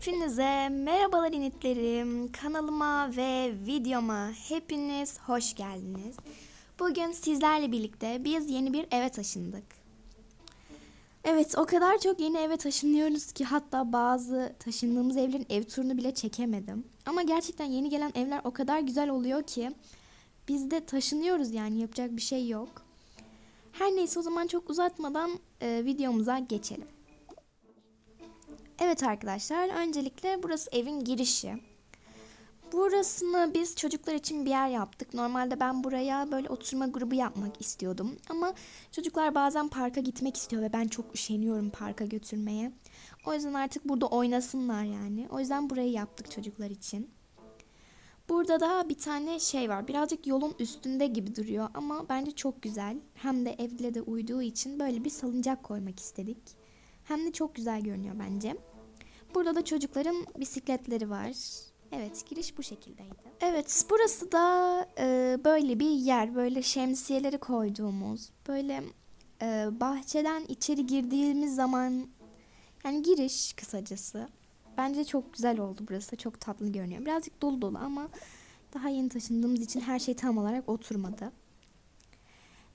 Hepinize merhabalar initlerim. Kanalıma ve videoma hepiniz hoş geldiniz. Bugün sizlerle birlikte biz yeni bir eve taşındık. Evet o kadar çok yeni eve taşınıyoruz ki hatta bazı taşındığımız evlerin ev turunu bile çekemedim. Ama gerçekten yeni gelen evler o kadar güzel oluyor ki biz de taşınıyoruz yani yapacak bir şey yok. Her neyse o zaman çok uzatmadan e, videomuza geçelim. Evet arkadaşlar, öncelikle burası evin girişi. Burasını biz çocuklar için bir yer yaptık. Normalde ben buraya böyle oturma grubu yapmak istiyordum. Ama çocuklar bazen parka gitmek istiyor ve ben çok üşeniyorum parka götürmeye. O yüzden artık burada oynasınlar yani. O yüzden burayı yaptık çocuklar için. Burada da bir tane şey var. Birazcık yolun üstünde gibi duruyor ama bence çok güzel. Hem de evle de uyduğu için böyle bir salıncak koymak istedik. Hem de çok güzel görünüyor bence. Burada da çocukların bisikletleri var. Evet giriş bu şekildeydi. Evet burası da e, böyle bir yer. Böyle şemsiyeleri koyduğumuz. Böyle e, bahçeden içeri girdiğimiz zaman yani giriş kısacası. Bence çok güzel oldu burası. Çok tatlı görünüyor. Birazcık dolu dolu ama daha yeni taşındığımız için her şey tam olarak oturmadı.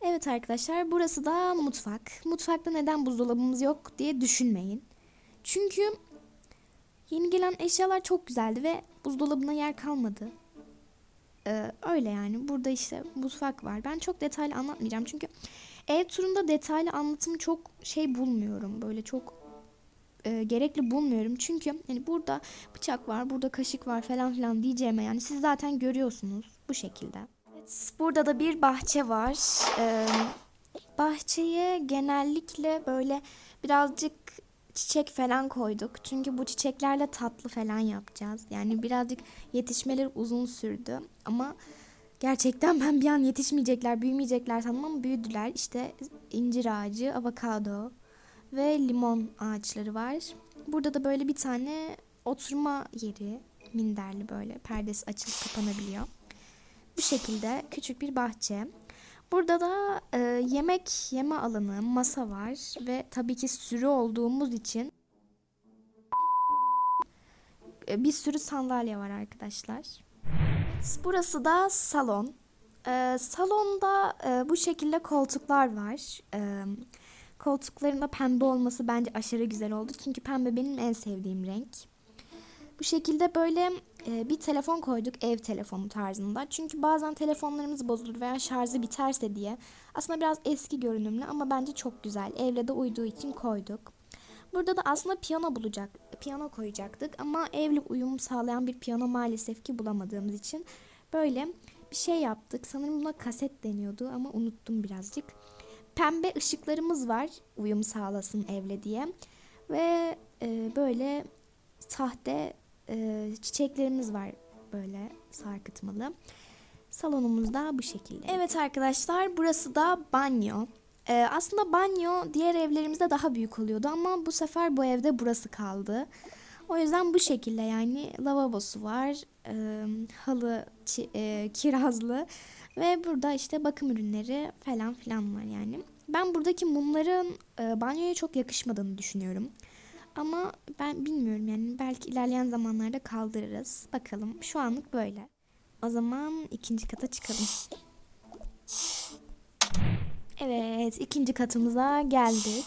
Evet arkadaşlar burası da mutfak. Mutfakta neden buzdolabımız yok diye düşünmeyin. Çünkü yeni gelen eşyalar çok güzeldi ve buzdolabına yer kalmadı. Ee, öyle yani. Burada işte mutfak var. Ben çok detaylı anlatmayacağım çünkü ev turunda detaylı anlatım çok şey bulmuyorum. Böyle çok e, gerekli bulmuyorum. Çünkü yani burada bıçak var, burada kaşık var falan filan diyeceğime yani siz zaten görüyorsunuz bu şekilde. Burada da bir bahçe var. Ee, bahçeye genellikle böyle birazcık çiçek falan koyduk. Çünkü bu çiçeklerle tatlı falan yapacağız. Yani birazcık yetişmeleri uzun sürdü. Ama gerçekten ben bir an yetişmeyecekler, büyümeyecekler sandım ama büyüdüler. İşte incir ağacı, avokado ve limon ağaçları var. Burada da böyle bir tane oturma yeri, minderli böyle perdesi açılıp kapanabiliyor. Bu şekilde küçük bir bahçe. Burada da e, yemek yeme alanı, masa var ve tabii ki sürü olduğumuz için e, bir sürü sandalye var arkadaşlar. Burası da salon. E, salonda e, bu şekilde koltuklar var. E, koltukların da pembe olması bence aşırı güzel oldu. Çünkü pembe benim en sevdiğim renk. Bu şekilde böyle e, bir telefon koyduk ev telefonu tarzında. Çünkü bazen telefonlarımız bozulur veya şarjı biterse diye. Aslında biraz eski görünümlü ama bence çok güzel. Evle de uyduğu için koyduk. Burada da aslında piyano bulacak, piyano koyacaktık ama evle uyum sağlayan bir piyano maalesef ki bulamadığımız için böyle bir şey yaptık. Sanırım buna kaset deniyordu ama unuttum birazcık. Pembe ışıklarımız var uyum sağlasın evle diye ve e, böyle sahte e, çiçeklerimiz var böyle sarkıtmalı. Salonumuz da bu şekilde. Evet arkadaşlar burası da banyo. Ee, aslında banyo diğer evlerimizde daha büyük oluyordu ama bu sefer bu evde burası kaldı. O yüzden bu şekilde yani lavabosu var, e, halı e, kirazlı ve burada işte bakım ürünleri falan filan var yani. Ben buradaki mumların e, banyoya çok yakışmadığını düşünüyorum. Ama ben bilmiyorum yani belki ilerleyen zamanlarda kaldırırız. Bakalım şu anlık böyle. O zaman ikinci kata çıkalım. Evet ikinci katımıza geldik.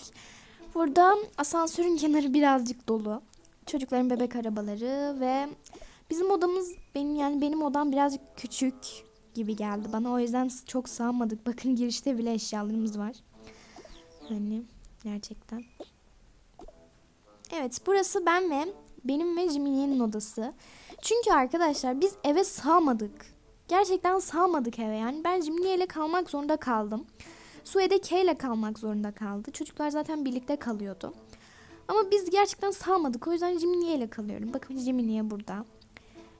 Burada asansörün kenarı birazcık dolu. Çocukların bebek arabaları ve bizim odamız benim yani benim odam birazcık küçük gibi geldi bana. O yüzden çok sığamadık. Bakın girişte bile eşyalarımız var. Hani gerçekten. Evet burası ben ve benim ve Jiminy'nin odası. Çünkü arkadaşlar biz eve sığamadık. Gerçekten sığamadık eve yani. Ben Jiminy ile kalmak zorunda kaldım. Suede K ile kalmak zorunda kaldı. Çocuklar zaten birlikte kalıyordu. Ama biz gerçekten sığamadık. O yüzden Jiminy ile kalıyorum. Bakın Jiminy'ye burada.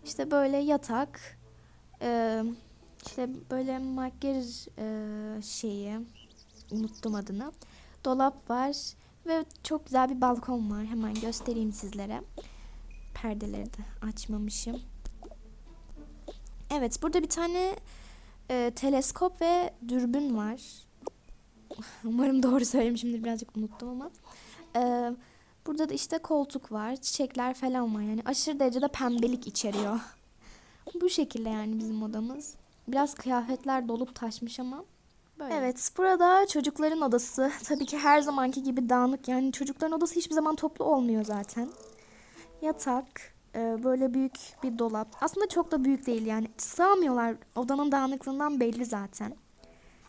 İşte böyle yatak. E, işte böyle makyaj e, şeyi. Unuttum adını. Dolap var. Ve çok güzel bir balkon var. Hemen göstereyim sizlere. Perdeleri de açmamışım. Evet burada bir tane e, teleskop ve dürbün var. Umarım doğru söylemişimdir birazcık unuttum ama. E, Burada da işte koltuk var, çiçekler falan var. Yani aşırı derecede pembelik içeriyor. Bu şekilde yani bizim odamız. Biraz kıyafetler dolup taşmış ama böyle. Evet, burada çocukların odası. Tabii ki her zamanki gibi dağınık. Yani çocukların odası hiçbir zaman toplu olmuyor zaten. Yatak, e, böyle büyük bir dolap. Aslında çok da büyük değil yani. Sığamıyorlar. Odanın dağınıklığından belli zaten.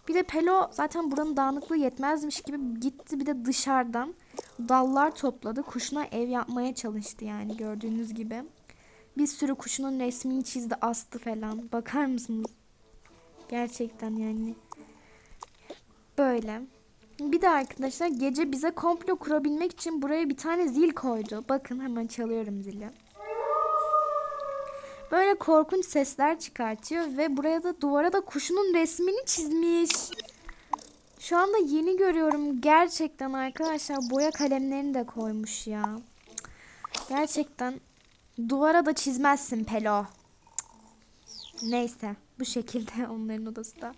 Bir de Pelo zaten buranın dağınıklığı yetmezmiş gibi gitti bir de dışarıdan dallar topladı. Kuşuna ev yapmaya çalıştı yani gördüğünüz gibi. Bir sürü kuşunun resmini çizdi astı falan. Bakar mısınız? Gerçekten yani. Böyle. Bir de arkadaşlar gece bize komplo kurabilmek için buraya bir tane zil koydu. Bakın hemen çalıyorum zili. Böyle korkunç sesler çıkartıyor ve buraya da duvara da kuşunun resmini çizmiş. Şu anda yeni görüyorum gerçekten arkadaşlar boya kalemlerini de koymuş ya. Gerçekten duvara da çizmezsin Pelo. Neyse bu şekilde onların odası da.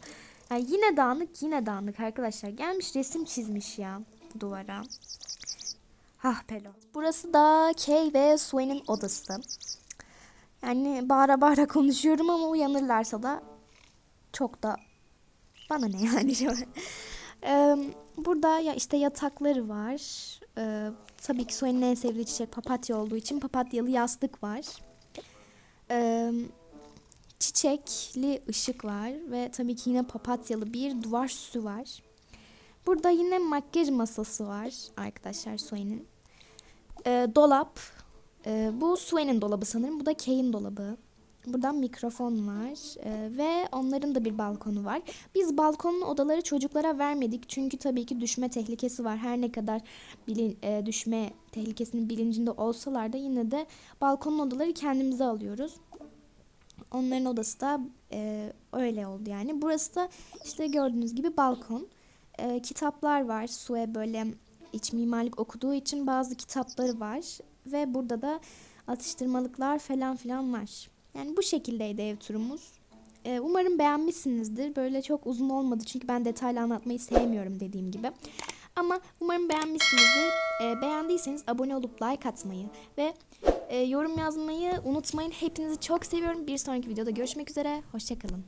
Yani yine dağınık yine dağınık arkadaşlar. Gelmiş resim çizmiş ya duvara. Hah Pelo. Burası da Kay ve Swain'in odası. Yani bağıra bağıra konuşuyorum ama uyanırlarsa da çok da bana ne yani. Burada ya işte yatakları var. Tabii ki Soya'nın en sevdiği çiçek papatya olduğu için papatyalı yastık var. Eee, çiçekli ışık var ve tabii ki yine papatyalı bir duvar süsü var. Burada yine makyaj masası var arkadaşlar Soya'nın. Eee, dolap. Eee, bu Swain'in dolabı sanırım. Bu da Kay'in dolabı. Buradan mikrofon var Eee, ve onların da bir balkonu var. Biz balkonun odaları çocuklara vermedik çünkü tabii ki düşme tehlikesi var. Her ne kadar bilin, eee, düşme tehlikesinin bilincinde olsalar da yine de balkonun odaları kendimize alıyoruz. Onların odası da eee, öyle oldu yani. Burası da işte gördüğünüz gibi balkon. Eee, kitaplar var. Sue böyle iç mimarlık okuduğu için bazı kitapları var. Ve burada da atıştırmalıklar falan filan var. Yani bu şekildeydi ev turumuz. Ee, umarım beğenmişsinizdir. Böyle çok uzun olmadı çünkü ben detaylı anlatmayı sevmiyorum dediğim gibi. Ama umarım beğenmişsinizdir. Ee, beğendiyseniz abone olup like atmayı ve e, yorum yazmayı unutmayın. Hepinizi çok seviyorum. Bir sonraki videoda görüşmek üzere. Hoşçakalın.